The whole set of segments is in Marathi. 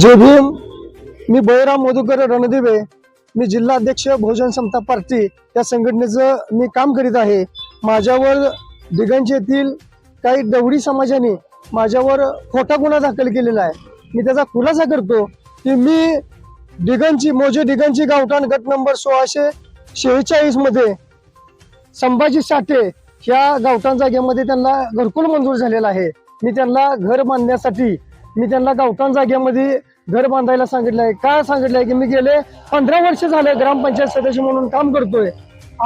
जय भीम. मी बळीराम मधुकर रणदिवे मी जिल्हा अध्यक्ष बहुजन समता पार्टी या संघटनेचं मी काम करीत आहे. माझ्यावर दिगंज येथील काही दवडी समाजाने माझ्यावर खोटा गुन्हा दाखल केलेला आहे. मी त्याचा खुलासा करतो की मी डिगंची मोजे दिगंची गावठाण गट नंबर सोळाशे शेहेचाळीसमध्ये संभाजी साठे ह्या गावठाण जागेमध्ये त्यांना घरकुल मंजूर झालेला आहे. मी त्यांना घर बांधण्यासाठी मी त्यांना गावठाण जागेमध्ये घर बांधायला सांगितलं आहे काय सांगितलं आहे की मी गेले पंधरा वर्ष झाले ग्रामपंचायत सदस्य म्हणून काम करतोय.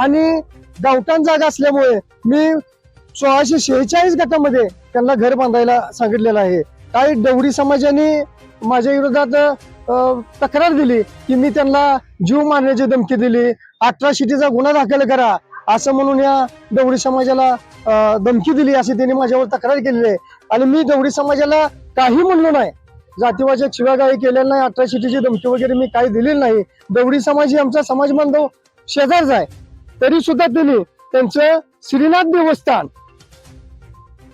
आणि गावठाण जागा असल्यामुळे मी सोळाशे शेहेचाळीस गटामध्ये त्यांना घर बांधायला सांगितलेलं आहे. काही डवरी समाजाने माझ्या विरोधात तक्रार दिली की मी त्यांना जीव मारण्याची धमकी दिली. अठरा शिटीचा गुन्हा दाखल करा. असं म्हणून या डवरी समाजाला धमकी दिली अशी त्यांनी माझ्यावर तक्रार केलेली आहे. आणि मी डवरी समाजाला काही म्हणलो नाही. जातीवाच्या शिवागाळी केलेलं नाही अठरा शिटीची धमकी वगैरे मी काही दिलेली नाही. डवरी समाज ही आमचा समाज बांधव शेजारचा आहे. तरी सुद्धा त्यांनी त्यांचं श्रीनाथ देवस्थान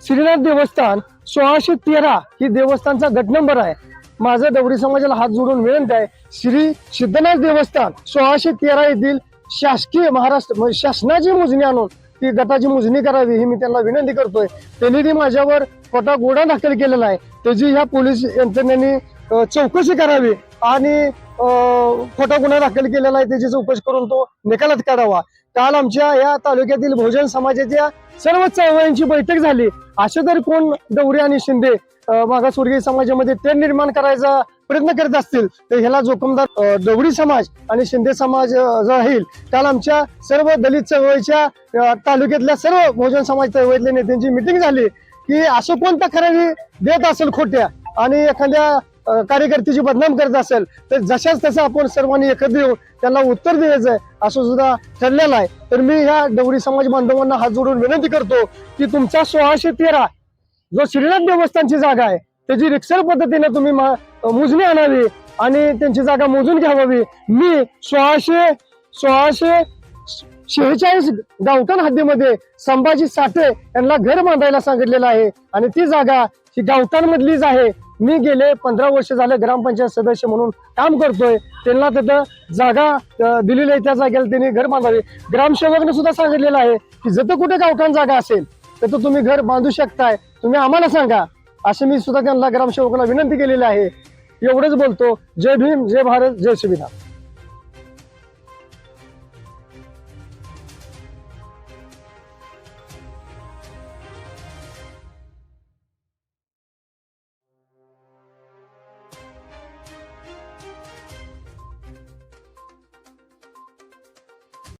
श्रीनाथ देवस्थान सोळाशे तेरा ही देवस्थानचा गट नंबर आहे. माझं दवडी समाजाला हात जोडून विनंती आहे श्री सिद्धनाथ देवस्थान सोळाशे तेरा येथील शासकीय महाराष्ट्र म्हणजे शासनाची मोजणी आणून ती गटाची मोजणी करावी ही मी त्यांना विनंती करतोय. त्यांनी ती माझ्यावर खोटा गोडा दाखल केलेला आहे. त्याची ह्या पोलीस यंत्रणेने चौकशी करावी आणि खोटा गुन्हा दाखल केलेला आहे त्याची चौकशी करून तो निकालात काढावा. काल आमच्या या तालुक्यातील बहुजन समाजाच्या सर्व चळवळींची बैठक झाली. असे तर कोण दौरे आणि शिंदे मागासवर्गीय समाजामध्ये ते निर्माण करायचा प्रयत्न करत असतील तर ह्याला जोखमदार डवडी समाज आणि शिंदे समाज राहील काल आमच्या सर्व दलित चळवळीच्या तालुक्यातल्या सर्व बहुजन समाज चळवळीतल्या नेत्यांची मिटिंग झाली की असं कोण खरेदी देत असेल खोट्या आणि एखाद्या कार्यकर्त्याची बदनाम करत असेल तर जशाच तसं आपण सर्वांनी एकत्र येऊन त्यांना उत्तर द्यायचं आहे असं सुद्धा ठरलेलं आहे. तर मी ह्या डवरी समाज बांधवांना हात जोडून विनंती करतो की तुमचा सोळाशे तेरा जो श्रीनाथ देवस्थानची जागा आहे त्याची रिक्सर पद्धतीने तुम्ही मोजणी आणावी आणि त्यांची जागा मोजून घ्यावी मी सोळाशे सोळाशे शेहेचाळीस गावठाण हद्दीमध्ये संभाजी साठे यांना घर बांधायला सांगितलेलं आहे आणि ती जागा ही गावठाणमधलीच आहे. मी गेले पंधरा वर्ष झाले ग्रामपंचायत सदस्य म्हणून काम करतोय. त्यांना तिथं जागा दिलेली आहे. त्या जागेला त्यांनी घर बांधावे. ग्रामसेवकने सुद्धा सांगितलेलं आहे की जर कुठे गावठाण जागा असेल तर तुम्ही घर बांधू शकताय. तुम्ही आम्हाला सांगा. असे मी सुद्धा त्यांना ग्रामसेवकाला विनंती केलेली आहे. एवढंच बोलतो. जय भीम जय भारत जय संविधान